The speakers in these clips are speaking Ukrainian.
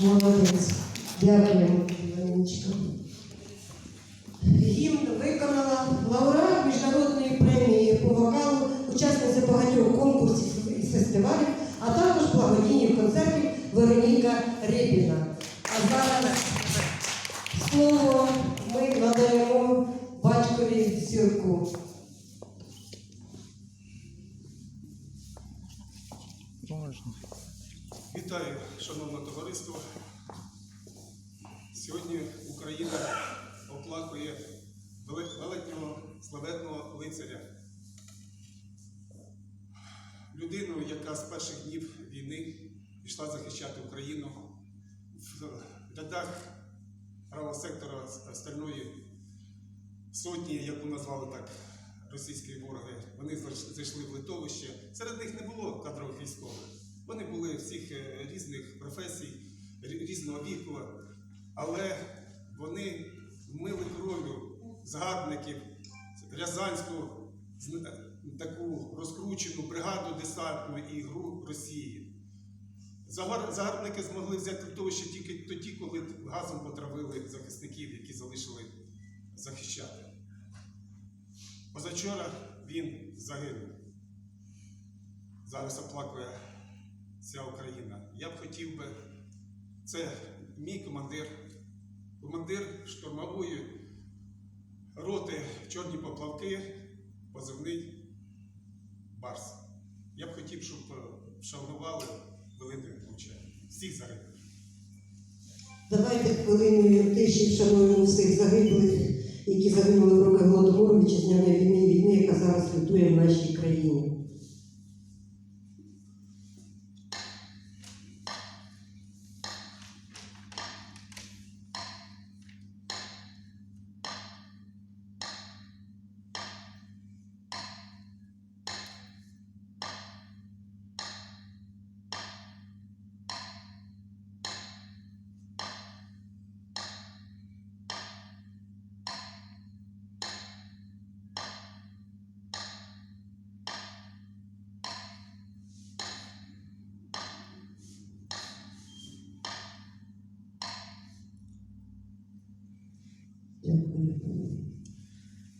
Дякуємо, Іванечка. Гімн виконала лауреат міжнародної премії по вокалу, учасниця багатьох конкурсів і фестивалів, а також благодійних концертів Вероніка Рєпіна. А зараз слово ми надаємо батькові Сірку. Великого славетного лицаря. Людину, яка з перших днів війни пішла захищати Україну в рядах правого сектора стальної сотні, яку назвали так російські вороги, вони зайшли в литовище. Серед них не було кадрових військових. Вони були всіх е, різних професій, різного віку, але вони вмили кров'ю згадників Рязанську таку розкручену бригаду десантну і гру Росії. Загар- Загарбники змогли взяти литовище тільки тоді, коли газом потравили захисників, які залишили захищати. Позавчора він загинув. Зараз оплакує вся Україна. Я б хотів би, це мій командир, командир штурмової роти Чорні поплавки, позивний Барс. Я б хотів, щоб шанували вшанували хвилиною мовчання. Всіх загиблих. Давайте хвилиною тиші вшануємо всіх загиблих, які загинули в руках Голодомору вітчизняної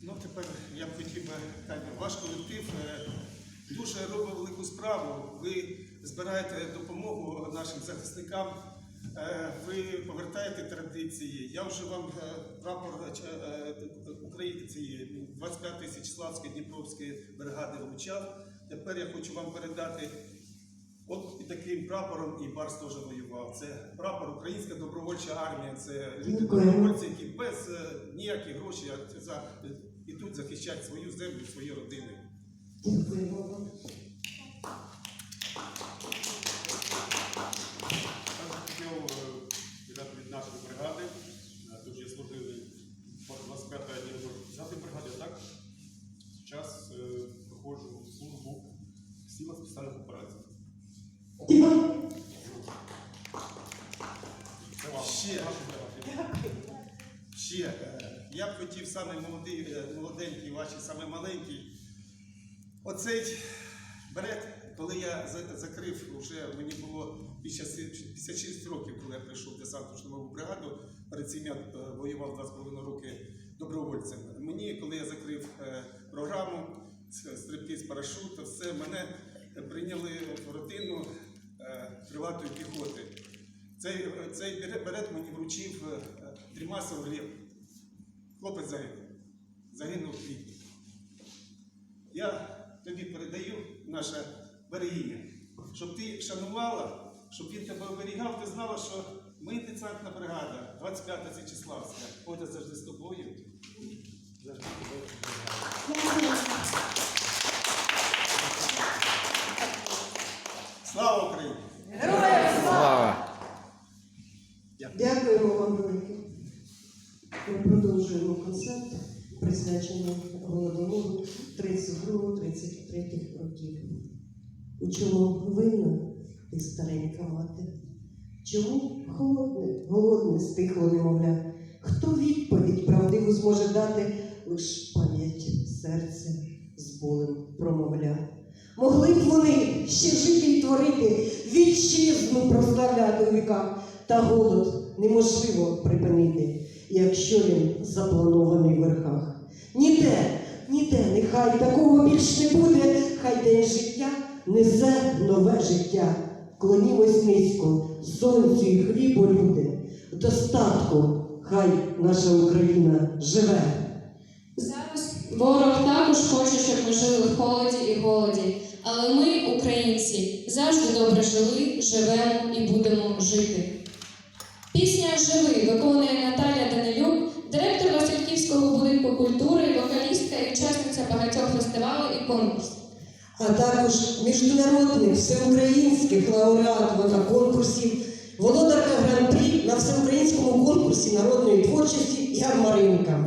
Ну, тепер я б хотів би так, ваш колектив е, дуже робить велику справу. Ви збираєте допомогу нашим захисникам, е, ви повертаєте традиції. Я вже вам е, прапор України цієї 25-ї Січеславської Дніпровської бригади вручав. Тепер я хочу вам передати. От і таким прапором і Барс теж воював. Це прапор Українська добровольча армія. Це люди добровольці, які без е, ніяких грошей а за ідуть захищати свою землю, свої родини. Від нашої бригади, е, дуже служили по 25 10 бригаді, так? Зараз е, проходжу службу в силах спеціальних операцій. Це вам. Ще. Наші бригади. Ще е, я б хотів саме молодий, е, молоденький, ваші саме маленький. Оцей берет, коли я закрив, вже мені було 56 56 років, коли я прийшов в десантну штурмову бригаду. Перед цим я е, воював 2,5 роки добровольцем. Мені, коли я закрив програму стрибки з парашуту, все мене прийняли в родину крилатої піхоти. Цей, цей берет- мені вручив е, Дрімасов Глеб. Хлопець загинув. Загинув в квітні. Я тобі передаю наша берегіння, щоб ти шанувала, щоб він тебе оберігав, ти знала, що ми десантна бригада, 25 Січеславська, ходять завжди з тобою. 32-33 років. У чому винна ти старенька мати? Чому холодне, голодне стихло немовля? Хто відповідь правдиву зможе дати, лиш пам'ять серця з болем промовля? Могли б вони ще жити й творити, вітчизну прославляти у віках, та голод неможливо припинити, якщо він запланований в верхах. Ніде, ніде, нехай такого більш не буде, хай день життя несе нове життя. Клонімось низько, сонцю і хлібу люди. В достатку хай наша Україна живе. Зараз ворог також хоче, щоб ми жили в холоді і голоді. Але ми, українці, завжди добре жили, живемо і будемо жити. Пісня Живи виконує Наталя Данилюк, директор Васильківського будинку культури, вокалістка і учасниця багатьох фестивалів і конкурсів. а також міжнародних всеукраїнських лауреатів та конкурсів, володарка гран-прі на всеукраїнському конкурсі народної творчості Ярмаринка.